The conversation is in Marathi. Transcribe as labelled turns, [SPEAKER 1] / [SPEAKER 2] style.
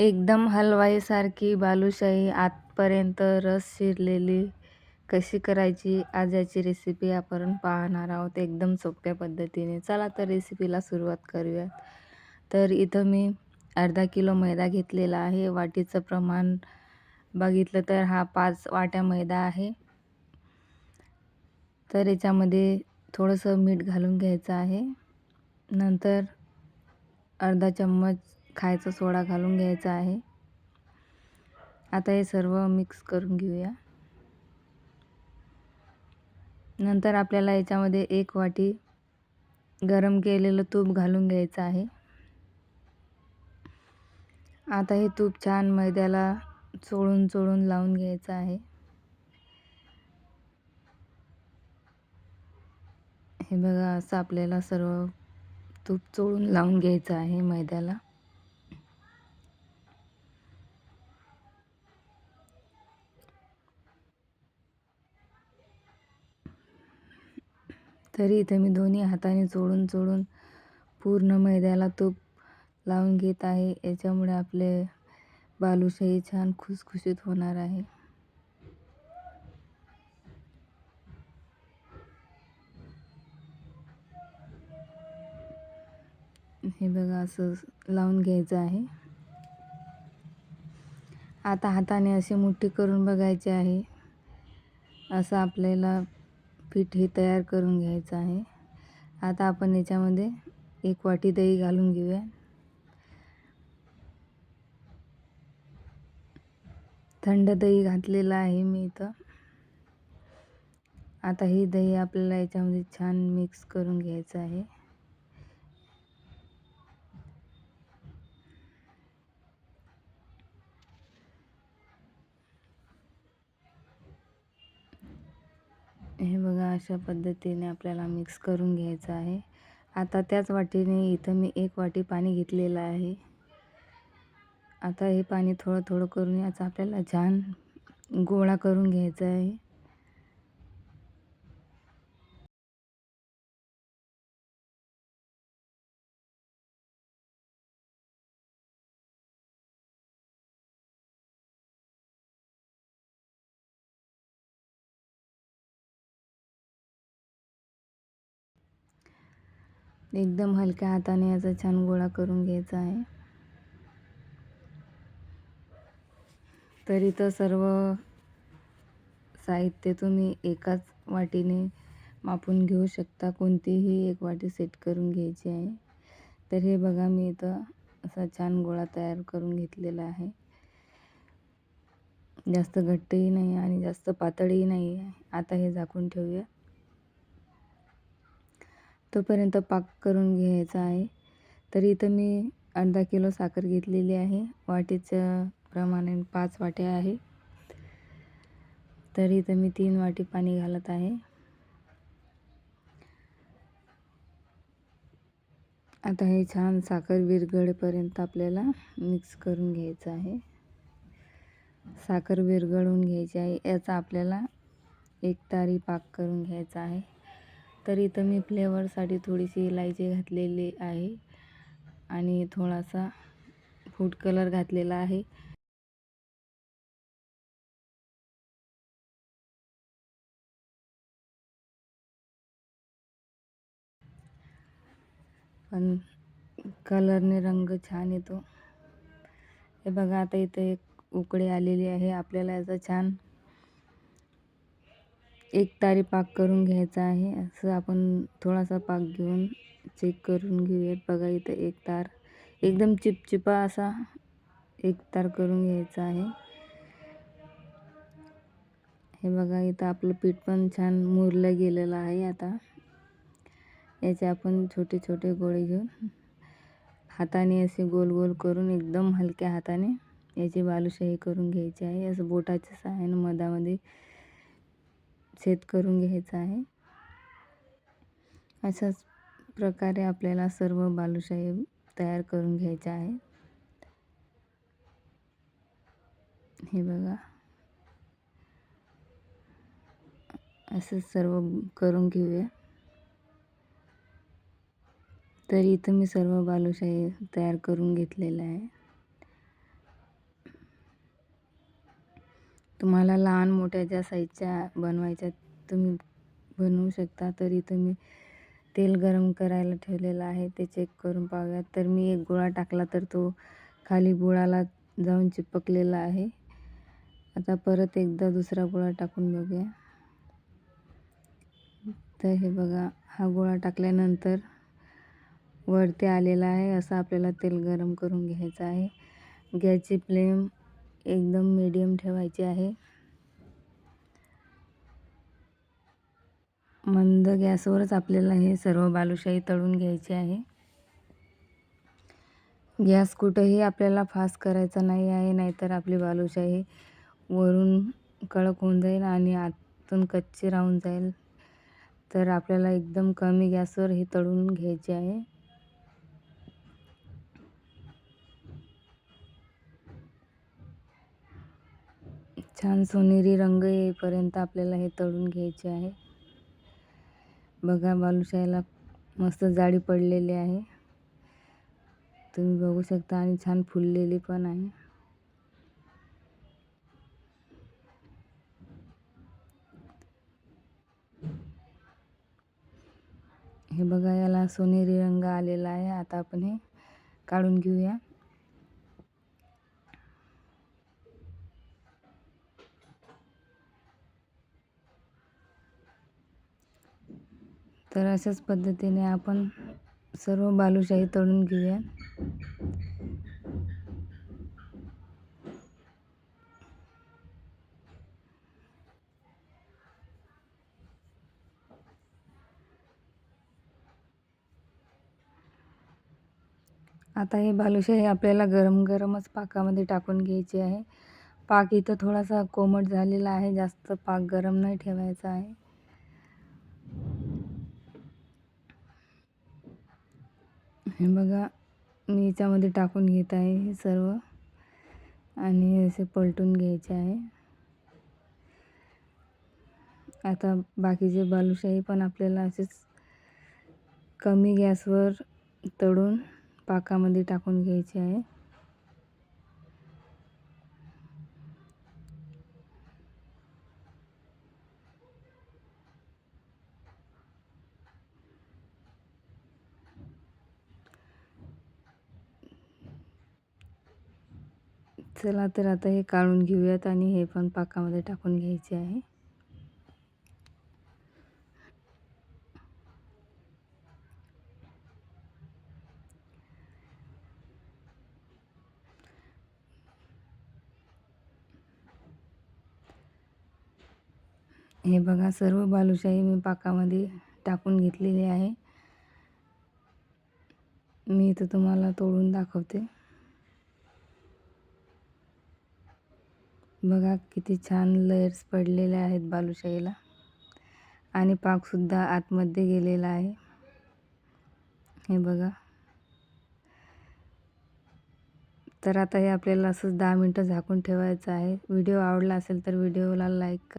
[SPEAKER 1] एकदम हलवाईसारखी बालुशाही आतपर्यंत रस शिरलेली कशी करायची आज याची रेसिपी आपण पाहणार आहोत एकदम सोप्या पद्धतीने. चला तर रेसिपीला सुरुवात करूयात. तर इथं मी अर्धा किलो मैदा घेतलेला आहे. वाटीचं प्रमाण बघितलं तर हा पाच वाट्या मैदा आहे. तर याच्यामध्ये थोडंसं मीठ घालून घ्यायचं आहे. नंतर अर्धा चम्मच खायचा सोडा घालून घ्यायचा आहे. आता हे सर्व मिक्स करून घेऊया. नंतर आपल्याला याच्यामध्ये एक वाटी गरम केलेलं तूप घालून घ्यायचं आहे. आता हे तूप छान मैद्याला चोळून चोळून लावून घ्यायचं आहे. हे बघा असं आपल्याला सर्व तूप चोळून लावून घ्यायचं आहे मैद्याला. तरी इथं मी दोन्ही हाताने चोळून चोळून पूर्ण मैद्याला तूप लावून घेत आहे. याच्यामुळे आपले बालुशाही छान खुसखुशीत होणार आहे. हे बघा असं लावून घ्यायचं आहे. आता हाताने अशी मुठ्ठी करून बघायची आहे. असं आपल्याला पीठ हे तयार करून घ्यायचं आहे. आता आपण याच्यामध्ये एक वाटी दही घालून घेऊया. थंड दही घातलेलं आहे मी इथं. आता ही दही आपल्याला याच्यामध्ये छान मिक्स करून घ्यायचं आहे हे बघा अशा पद्धतीने आपल्याला मिक्स करून घ्यायचं आहे. आता त्याच वाटीने इथं मी एक वाटी पाणी घेतलेलं आहे. आता हे पाणी थोडं थोडं करून याचा आपल्याला छान गोळा करून घ्यायचा आहे. एकदम हलक्या हाताने याचा छान गोळा करून घ्यायचा आहे. तरी तर सर्व साहित्य तुम्ही एकाच वाटीने मापून घेऊ शकता. कोणतीही एक वाटी सेट करून घ्यायची आहे. तर हे बघा मी इथं असा छान गोळा तयार करून घेतलेला आहे. जास्त घट्टही नाही आणि जास्त पातळही नाही आहे. आता हे झाकून ठेवूया. तोपर्यंत पाक करून घ्यायचा आहे. तर इथं मी अर्धा किलो साखर घेतलेली आहे. वाटीच्या प्रमाणे पाच वाट्या आहे. तर इथं मी तीन वाटी पाणी घालत आहे. आता हे छान साखर विरघळेपर्यंत आपल्याला मिक्स करून घ्यायचं आहे. साखर विरघळून घ्यायची आहे. याचा आपल्याला एक तारी पाक करून घ्यायचा आहे. तर इथं मी फ्लेवरसाठी थोडीशी इलायची घातलेली आहे. आणि थोडासा फूड कलर घातलेला आहे. पण कलरने रंग छान येतो. हे बघा आता इथं एक उकडे आलेली आहे. आपल्याला याचा छान एक तारी पाक करून घ्यायचा आहे. असं आपण थोडासा पाक घेऊन चेक करून घेऊयात. बघा इथं एक तार एकदम चिपचिपा असा एक तार करून घ्यायचा आहे. हे बघा इथं आपलं पीठ पण छान मुरलं गेलेलं आहे आता. याचे आपण छोटे छोटे गोळे घेऊन हाताने असे गोल गोल करून एकदम हलक्या हाताने याची बालुशाही करून घ्यायची आहे. असं बोटाच्या सहाय्याने मधामध्ये छेद करून घ्यायचा आहे. अशाच प्रकारे आपल्याला सर्व बालुशाही तयार करून घ्यायच्या आहे हे बघा. असं सर्व करून घेऊया. तर इथं मी सर्व बालुशाही तयार करून घेतलेलं आहे. तुम्हाला लहान मोठ्या ज्या साईजच्या बनवायच्या तुम्ही बनवू शकता तरी तुम्ही तेल गरम करायला ठेवलेलं आहे ते चेक करून पाहूयात. तर मी एक गोळा टाकला तर तो खाली बुळाला जाऊन चिपकलेला आहे. आता परत एकदा दुसरा गोळा टाकून बघूया. तर हे बघा हा गोळा टाकल्यानंतर वरती आलेला आहे असं आपल्याला तेल गरम करून घ्यायचं आहे. गॅसची फ्लेम एकदम मीडियम ठेवायची आहे. मंद गॅसवरच आपल्याला हे सर्व बालुशाही तळून घ्यायची आहे. गॅस कुठंही आपल्याला फास्ट करायचा नाही आहे नाहीतर आपली बालुशाही वरून कडक होऊन जाईल आणि आतून कच्ची राहून जाईल. तर आपल्याला एकदम कमी गॅसवर हे तळून घ्यायचे आहे. छान सोनेरी रंग येईपर्यंत आपल्याला हे तळून घ्यायचे आहे. बघा बालुशाहीला मस्त जाळी पडलेली आहे. तुम्ही बघू शकता आणि छान फुललेली पण आहे. हे बघा याला सोनेरी रंग आलेला आहे. आता आपण हे काढून घेऊया. तर अशाच पद्धतीने आपण सर्व बालुशाही तळून घेऊया. आता हे बालुशाही आपल्याला गरम गरमच पाकामध्ये टाकून घ्यायची आहे. पाक इथं थोडासा कोमट झालेला आहे. जास्त पाक गरम नाही ठेवायचा आहे. हे बघा मी याच्यामध्ये टाकून घेत आहे हे सर्व. आणि असे पलटून घ्यायचे आहे. आता बाकीचे बालुशाही पण आपल्याला असेच कमी गॅसवर तळून पाकामध्ये टाकून घ्यायचे आहे. चला तर आता हे काढून घेऊयात आणि हे पण पाकामध्ये टाकून घ्यायचे आहे. हे बघा सर्व बालुशाही मी पाकामध्ये टाकून घेतलेली आहे. मी इथं तुम्हाला तोडून दाखवते. बघा किती छान लेयर्स पडलेले आहेत बालुशाहीला. आणि पाकसुद्धा आतमध्ये गेलेला आहे. हे बघा. तर आता हे आपल्याला असंच दहा मिनटं झाकून ठेवायचं आहे. व्हिडिओ आवडला असेल तर व्हिडिओला लाईक